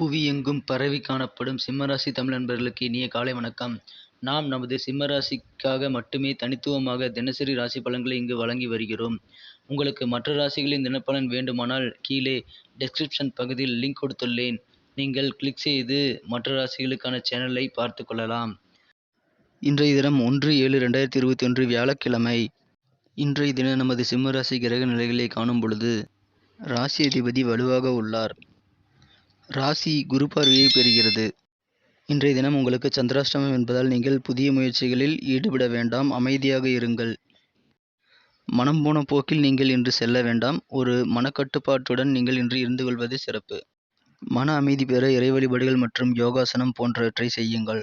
புவியெங்கும் பரவி காணப்படும் சிம்மராசி தமிழ் நண்பர்களுக்கு இனிய காலை வணக்கம். நாம் நமது சிம்மராசிக்காக மட்டுமே தனித்துவமாக தினசரி ராசி பலன்களை இங்கு வழங்கி வருகிறோம். உங்களுக்கு மற்ற ராசிகளின் தினப்பலன் வேண்டுமானால் கீழே டெஸ்கிரிப்ஷன் பகுதியில் லிங்க் கொடுத்துள்ளேன். நீங்கள் கிளிக் செய்து மற்ற ராசிகளுக்கான சேனலை பார்த்து கொள்ளலாம். இன்றைய தினம் ஒன்று ஏழு ரெண்டாயிரத்தி இருபத்தி ஒன்று வியாழக்கிழமை. இன்றைய தினம் நமது சிம்மராசி கிரக நிலைகளை காணும் பொழுது ராசி அதிபதி வலுவாக உள்ளார். ராசி குரு பார்வையை பெறுகிறது. இன்றைய தினம் உங்களுக்கு சந்திராஷ்டமம் என்பதால் நீங்கள் புதிய முயற்சிகளில் ஈடுபட வேண்டாம் அமைதியாக இருங்கள். மனம் போன போக்கில் நீங்கள் இன்று செல்ல வேண்டாம். ஒரு மனக்கட்டுப்பாட்டுடன் நீங்கள் இன்று இருந்து கொள்வது சிறப்பு. மன அமைதி பெற இறை வழிபாடுகள் மற்றும் யோகாசனம் போன்றவற்றை செய்யுங்கள்.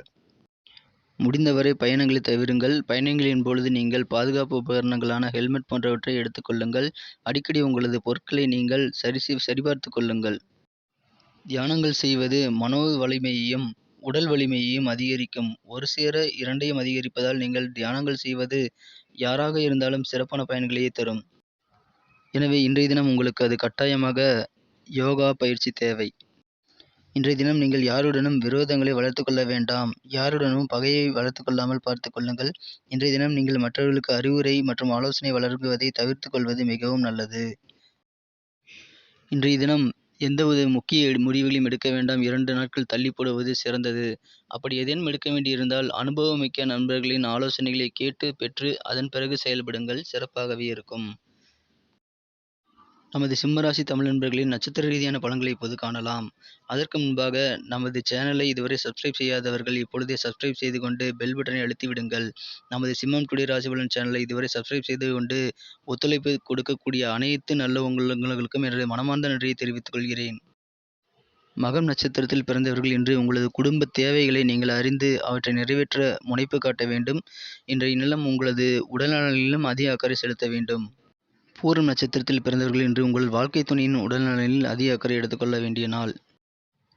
முடிந்தவரை பயணங்களை தவிருங்கள். பயணங்களின் பொழுது நீங்கள் பாதுகாப்பு உபகரணங்களான ஹெல்மெட் போன்றவற்றை எடுத்துக்கொள்ளுங்கள் அடிக்கடி உங்களது பொருட்களை நீங்கள் சரி சரிபார்த்து கொள்ளுங்கள். தியானங்கள் செய்வது மனோ வலிமையையும் உடல் வலிமையையும் அதிகரிக்கும். ஒரு சேர இரண்டையும் அதிகரிப்பதால் நீங்கள் தியானங்கள் செய்வது யாராக இருந்தாலும் சிறப்பான பயன்களையே தரும். எனவே இன்றைய தினம் உங்களுக்கு அது கட்டாயமாக யோகா பயிற்சி தேவை. இன்றைய தினம் நீங்கள் யாருடனும் விரோதங்களை வளர்த்து கொள்ள வேண்டாம். யாருடனும் பகையை வளர்த்து கொள்ளாமல் பார்த்து கொள்ளுங்கள். இன்றைய தினம் நீங்கள் மற்றவர்களுக்கு அறிவுரை மற்றும் ஆலோசனை வழங்குவதை தவிர்த்து கொள்வது மிகவும் நல்லது. இன்றைய தினம் எந்தவித முக்கிய முடிவுகளையும் எடுக்க வேண்டாம். இரண்டு நாட்கள் தள்ளி போடுவது சிறந்தது. அப்படி ஏதேனும் எடுக்க வேண்டியிருந்தால் அனுபவமிக்க நண்பர்களின் ஆலோசனைகளை கேட்டு பெற்று அதன் பிறகு செயல்படுங்கள். சிறப்பாகவே இருக்கும். நமது சிம்மராசி தமிழ் நண்பர்களின் நட்சத்திர ரீதியான பலன்களை இப்போது காணலாம். அதற்கு முன்பாக நமது சேனலை இதுவரை சப்ஸ்கிரைப் செய்யாதவர்கள் இப்பொழுதே சப்ஸ்கிரைப் செய்து கொண்டு பெல் பட்டனை அழுத்தி விடுங்கள். நமது சிம்மம் டுடே ராசிபலன் சேனலை இதுவரை சப்ஸ்கிரைப் செய்து கொண்டு ஒத்துழைப்பு கொடுக்கக்கூடிய அனைத்து நல்ல உங்களுக்கும் எனது மனமார்ந்த நன்றியை தெரிவித்துக் கொள்கிறேன். மகம் நட்சத்திரத்தில் பிறந்தவர்கள் இன்று உங்களது குடும்ப தேவைகளை நீங்கள் அறிந்து அவற்றை நிறைவேற்ற முனைப்பு காட்ட வேண்டும். இன்றைய நிலம் உங்களது உடல்நலனிலும் அதிக அக்கறை செலுத்த வேண்டும். பூரம் நட்சத்திரத்தில் பிறந்தவர்கள் இன்று உங்கள் வாழ்க்கை துணையின் உடல்நலனில் அதிக அக்கறை எடுத்துக்கொள்ள வேண்டிய நாள்.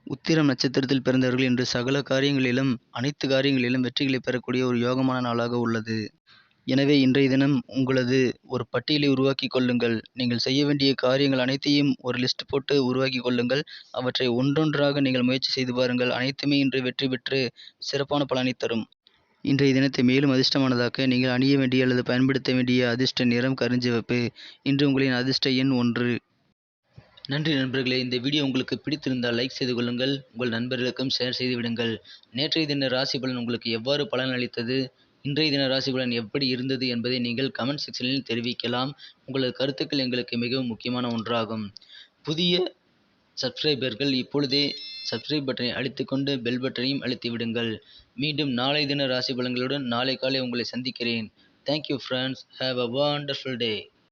உத்திரம் நட்சத்திரத்தில் பிறந்தவர்கள் இன்று சகல காரியங்களிலும் அனைத்து காரியங்களிலும் வெற்றிகளை பெறக்கூடிய ஒரு யோகமான நாளாக உள்ளது. எனவே இன்றைய தினம் உங்களது ஒரு பட்டியலை உருவாக்கி கொள்ளுங்கள். நீங்கள் செய்ய வேண்டிய காரியங்கள் அனைத்தையும் ஒரு லிஸ்ட் போட்டு உருவாக்கி கொள்ளுங்கள். அவற்றை ஒன்றொன்றாக நீங்கள் முயற்சி செய்து பாருங்கள். அனைத்துமே இன்று வெற்றி பெற்று சிறப்பான பலனை தரும். இன்றைய தினத்தை மேலும் அதிர்ஷ்டமானதாக்க நீங்கள் அணிய வேண்டிய அல்லது பயன்படுத்த வேண்டிய அதிர்ஷ்ட நிறம் கருஞ்சிவப்பு இன்று உங்களின் அதிர்ஷ்ட எண் ஒன்று. நன்றி நண்பர்களே இந்த வீடியோ உங்களுக்கு பிடித்திருந்தால் லைக் செய்து கொள்ளுங்கள். உங்கள் நண்பர்களுக்கும் ஷேர் செய்து விடுங்கள். நேற்றைய தின ராசி பலன் உங்களுக்கு எவ்வாறு பலன் அளித்தது? இன்றைய தின ராசி பலன் எப்படி இருந்தது என்பதை நீங்கள் கமெண்ட் செக்ஷனில் தெரிவிக்கலாம். உங்களது கருத்துக்கள் எங்களுக்கு மிகவும் முக்கியமான ஒன்றாகும். புதிய சப்ஸ்கிரைபர்கள் இப்பொழுதே சப்ஸ்கிரைப் பட்டனை அழுத்திக்கொண்டு பெல் பட்டனையும் அழுத்தி விடுங்கள் மீண்டும் நாளை தின ராசி பலன்களுடன் நாளை காலை உங்களை சந்திக்கிறேன். Thank you friends have a wonderful day